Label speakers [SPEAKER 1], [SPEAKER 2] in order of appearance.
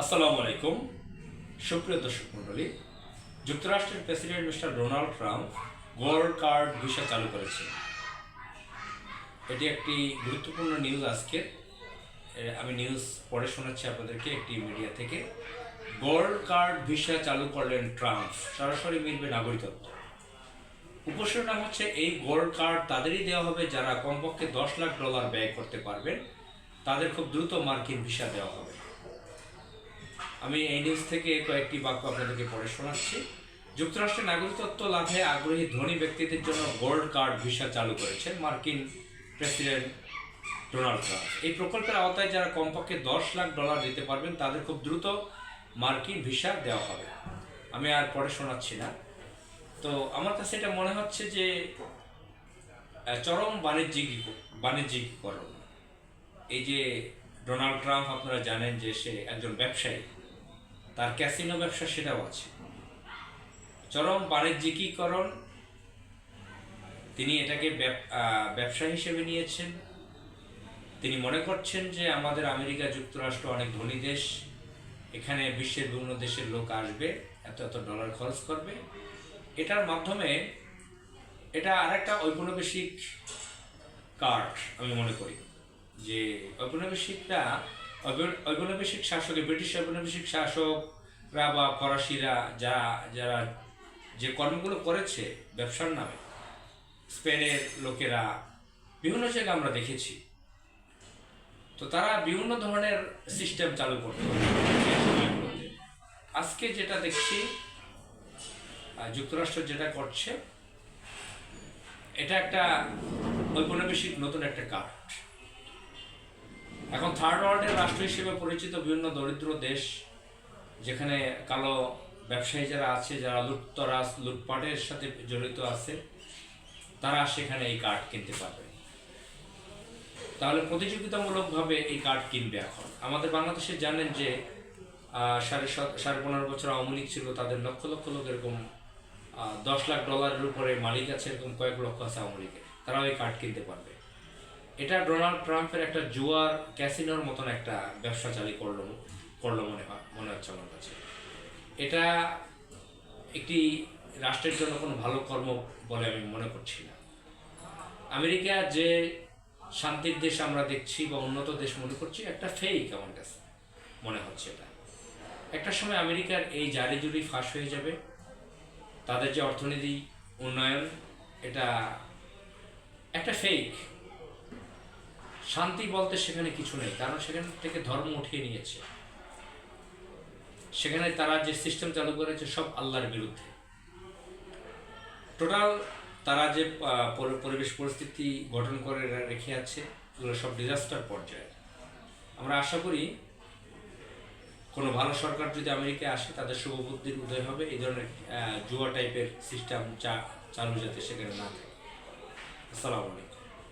[SPEAKER 1] আসসালামু আলাইকুম। সুপ্রিয় দর্শক মণ্ডলী, যুক্তরাষ্ট্রের president mister Donald Trump gold card visa চালু করেছে এটি একটি গুরুত্বপূর্ণ নিউজ আজকে। আমি নিউজ পড়ে শোনাচ্ছি আপনাদেরকে একটি মিডিয়া থেকে। গোল্ড কার্ড ভিসা চালু করলেন ট্রাম্প, সরাসরি মিলবে নাগরিকত্ব। উপসংহার হচ্ছে, এই গোল্ড কার্ড তাদেরই দেওয়া হবে যারা কমপক্ষে দশ লাখ ডলার ব্যয় করতে পারবেন। তাদের খুব দ্রুত মার্কিন ভিসা দেওয়া হবে। আমি এই নিউজ থেকে কয়েকটি বাক্য আপনাদেরকে পড়ে শোনাচ্ছি। যুক্তরাষ্ট্রের নাগরিকত্ব লাভে আগ্রহী ধনী ব্যক্তিদের জন্য গোল্ড কার্ড ভিসা চালু করেছেন মার্কিন প্রেসিডেন্ট ডোনাল্ড ট্রাম্প। এই প্রকল্পের আওতায় যারা কমপক্ষে দশ লাখ ডলার দিতে পারবেন, তাদের খুব দ্রুত মার্কিন ভিসা দেওয়া হবে। আমি আর পরে শোনাচ্ছি না। তো আমার কাছে এটা মনে হচ্ছে যে চরম বাণিজ্যিক, বাণিজ্যিকীকরণ। এই যে ডোনাল্ড ট্রাম্প, আপনারা জানেন যে সে একজন ব্যবসায়ী। তার ক্যাসিনো ব্যবসা সেটাও আছে। চরম বাণিজ্যিকীকরণ, তিনি এটাকে ব্যবসা হিসেবে নিয়েছেন। তিনি মনে করছেন যে আমাদের আমেরিকা যুক্তরাষ্ট্র অনেক ধনী দেশ, এখানে বিশ্বের বিভিন্ন দেশের লোক আসবে, এত এত ডলার খরচ করবে। এটার মাধ্যমে এটা আরেকটা ঔপনিবেশিক কার্ড আমি মনে করি, যে ঔপনিবেশিকরা ঔপ- ঔপনিবেশিক শাসকে ব্রিটিশ ঔপনিবেশিক শাসকরা বা ফরাসিরা যারা যারা যে কর্মগুলো করেছে ব্যবসার নামে, স্পেনের লোকেরা বিভিন্ন জায়গায় আমরা দেখেছি। তো তারা বিভিন্ন ধরনের সিস্টেম চালু করতো। আজকে যেটা দেখছি যুক্তরাষ্ট্র যেটা করছে, এটা একটা ঔপনিবেশিক নতুন একটা কার্ড। এখন থার্ড ওয়ার্ল্ডের রাষ্ট্র হিসেবে পরিচিত বিভিন্ন দরিদ্র দেশ, যেখানে কালো ব্যবসায়ী যারা আছে, যারা লুটতরাজ, লুটপাটের সাথে জড়িত আছে, তারা সেখানে এই কার্ড কিনতে পারবে। তাহলে প্রতিযোগিতামূলকভাবে এই কার্ড কিনবে এখন। আমাদের বাংলাদেশে জানেন যে সাড়ে সাত- সাড়ে পনেরো বছর আওয়ামী লীগ ছিল, তাদের লক্ষ লক্ষ লোক এরকম দশ লাখ ডলারের উপরে মালিক আছে, এরকম কয়েক লক্ষ আছে আওয়ামী লীগের। তারাও এই কার্ড কিনতে পারবে। এটা ডোনাল্ড ট্রাম্পের একটা জুয়ার ক্যাসিনোর মতন একটা ব্যবসা চালু করল করল মনে হয়, মনে হচ্ছে আমার কাছে। এটা একটি রাষ্ট্রের জন্য কোনো ভালো কর্ম বলে আমি মনে করছি না। আমেরিকা যে শান্তির দেশ আমরা দেখছি বা উন্নত দেশ মনে করছি, একটা ফেক আমার কাছে মনে হচ্ছে এটা। একটা সময় আমেরিকার এই জারি জুরি ফাঁস হয়ে যাবে। তাদের যে অর্থনীতি উন্নয়ন, এটা একটা ফেক শান্তি বলতে সেখানে কিছু নেই, কারণ সেখান থেকে ধর্ম উঠিয়ে নিয়েছে। সেখানে তারা যে সিস্টেম চালু করেছে সব আল্লাহর বিরুদ্ধে। টোটাল তারা যে পরিবেশ পরিস্থিতি গঠন করে রেখে আছে, এগুলো সব ডিজাস্টার পর্যায়ে। আমরা আশা করি কোনো ভালো সরকার যদি আমেরিকায় আসে, তাদের শুভবুদ্ধির উদয় হবে, এই ধরনের জুয়া টাইপের সিস্টেম চা, চালু যাতে সেখানে না থাকে। আসসালামু আলাইকুম।